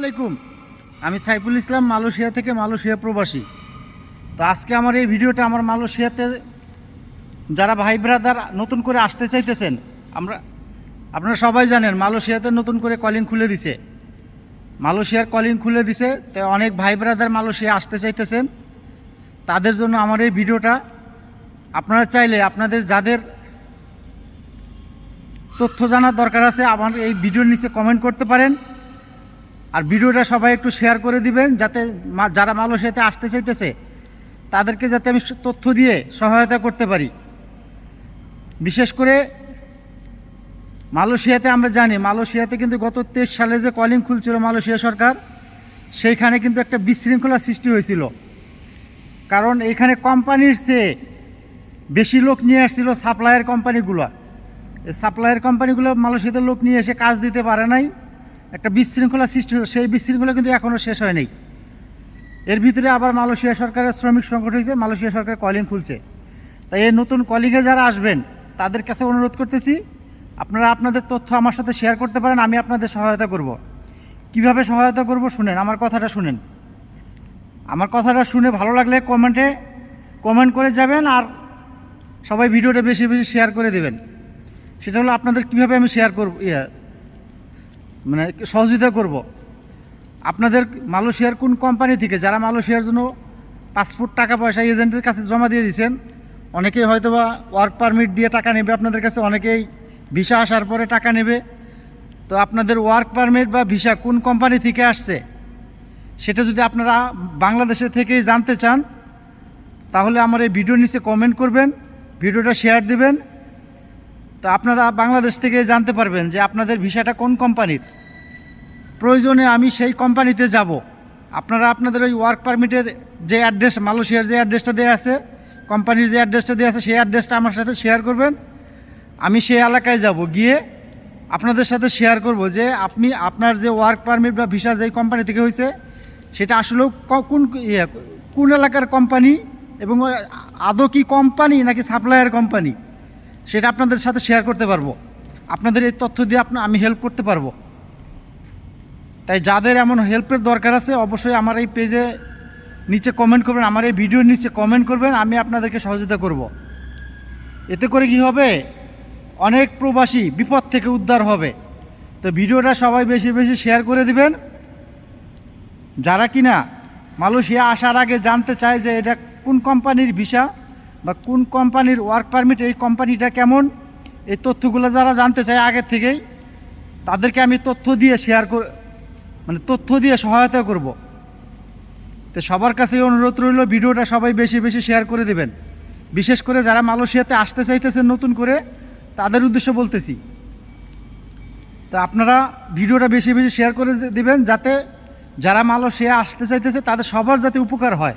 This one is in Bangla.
আলাইকুম। আমি সাইফুল ইসলাম, মালয়েশিয়া থেকে মালয়েশিয়া প্রবাসী। তো আজকে আমার এই ভিডিওটা আমার মালয়েশিয়াতে যারা ভাই ব্রাদার নতুন করে আসতে চাইতেছেন, আমরা আপনারা সবাই জানেন, মালয়েশিয়াতে নতুন করে কলিং খুলে দিছে। মালয়েশিয়ার কলিং খুলে দিছে, তো অনেক ভাই ব্রাদার মালয়েশিয়া আসতে চাইতেছেন। তাদের জন্য আমার এই ভিডিওটা। আপনারা চাইলে আপনাদের যাদের তথ্য জানার দরকার আছে, আমার এই ভিডিওর নিচে কমেন্ট করতে পারেন। আর ভিডিওটা সবাই একটু শেয়ার করে দিবেন যাতে যারা মালয়েশিয়াতে আসতে চাইতেছে, তাদেরকে যাতে আমি তথ্য দিয়ে সহায়তা করতে পারি। বিশেষ করে মালয়েশিয়াতে আমরা জানি, মালয়েশিয়াতে কিন্তু গত তেইশ সালে যে কলিং খুলছিল মালয়েশিয়া সরকার, সেইখানে কিন্তু একটা বিশৃঙ্খলা সৃষ্টি হয়েছিল। কারণ এখানে কোম্পানির চেয়ে বেশি লোক নিয়ে আসছিল সাপ্লায়ার কোম্পানিগুলো। সাপ্লায়ার কোম্পানিগুলো মালয়েশিয়াতে লোক নিয়ে এসে কাজ দিতে পারে নাই। একটা বিশৃঙ্খলা সৃষ্টি। সেই বিশৃঙ্খলা কিন্তু এখনও শেষ হয় নাই এর ভিতরে আবার মালয়েশিয়া সরকারের শ্রমিক সংকট হয়েছে, মালয়েশিয়া সরকার কলিং খুলছে। তাই এই নতুন কলিংয়ে যারা আসবেন, তাদের কাছে অনুরোধ করতেছি, আপনারা আপনাদের তথ্য আমার সাথে শেয়ার করতে পারেন, আমি আপনাদের সহায়তা করব। কীভাবে সহায়তা করব শুনেন, আমার কথাটা শুনেন। আমার কথাটা শুনে ভালো লাগলে কমেন্টে কমেন্ট করে যাবেন আর সবাই ভিডিওটা বেশি বেশি শেয়ার করে দেবেন। সেটা হলো আপনাদের কীভাবে আমি শেয়ার করব ইয়ে মানে সহযোগিতা করব। আপনাদের মালয়েশিয়ার কোন কোম্পানি থেকে, যারা মালয়েশিয়ার জন্য পাসপোর্ট টাকা পয়সা এজেন্টের কাছে জমা দিয়ে দিয়েছেন, অনেকেই হয়তো বা ওয়ার্ক পারমিট দিয়ে টাকা নেবে, আপনাদের কাছে অনেকেই ভিসা আসার পরে টাকা নেবে। তো আপনাদের ওয়ার্ক পারমিট বা ভিসা কোন কোম্পানি থেকে আসছে, সেটা যদি আপনারা বাংলাদেশে থেকেই জানতে চান, তাহলে আমার এই ভিডিওর নিচে কমেন্ট করবেন ভিডিওটা শেয়ার দিবেন তো আপনারা বাংলাদেশ থেকে জানতে পারবেন যে আপনাদের ভিসাটা কোন কোম্পানির। প্রয়োজনে আমি সেই কোম্পানিতে যাব। আপনারা আপনাদের ওই ওয়ার্ক পারমিটের যে অ্যাড্রেস মালয়েশিয়ার যে অ্যাড্রেসটা দেওয়া আছে, কোম্পানির যে অ্যাড্রেসটা দেওয়া আছে, সেই অ্যাড্রেসটা আমার সাথে শেয়ার করবেন। আমি সেই এলাকায় যাব। গিয়ে আপনাদের সাথে শেয়ার করব যে আপনি, আপনার যে ওয়ার্ক পারমিট বা ভিসা যেই কোম্পানি থেকে হয়েছে সেটা আসলেও কোন ইয়ে কোন এলাকার কোম্পানি এবং আদৌ কি কোম্পানি নাকি সাপ্লায়ার কোম্পানি সেটা আপনাদের সাথে শেয়ার করতে পারব। আপনাদের এই তথ্য দিয়ে আপনা আমি হেল্প করতে পারব। তাই যাদের এমন হেল্পের দরকার আছে, অবশ্যই আমার এই পেজে নিচে কমেন্ট করবেন, আমার এই ভিডিওর নিচে কমেন্ট করবেন, আমি আপনাদেরকে সহযোগিতা করব। এতে করে কি হবে? অনেক প্রবাসী বিপদ থেকে উদ্ধার হবে। তো ভিডিওটা সবাই বেশি বেশি শেয়ার করে দিবেন। যারা কিনা মালয়েশিয়া আসার আগে জানতে চায় যে এটা কোন কোম্পানির ভিসা বা কোন কোম্পানির ওয়ার্ক পারমিট এই কোম্পানিটা কেমন, এই তথ্যগুলো যারা জানতে চায় আগে থেকেই, তাদেরকে আমি তথ্য দিয়ে শেয়ার কর মানে তথ্য দিয়ে সহায়তা করব। তো সবার কাছে অনুরোধ রইল, ভিডিওটা সবাই বেশি বেশি শেয়ার করে দেবেন। বিশেষ করে যারা মালয়েশিয়াতে আসতে চাইতেছেন নতুন করে, তাদের উদ্দেশ্য বলতেছি। তো আপনারা ভিডিওটা বেশি বেশি শেয়ার করে দেবেন, যাতে যারা মালয়েশিয়া আসতে চাইতেছে, তাদের সবার যাতে উপকার হয়।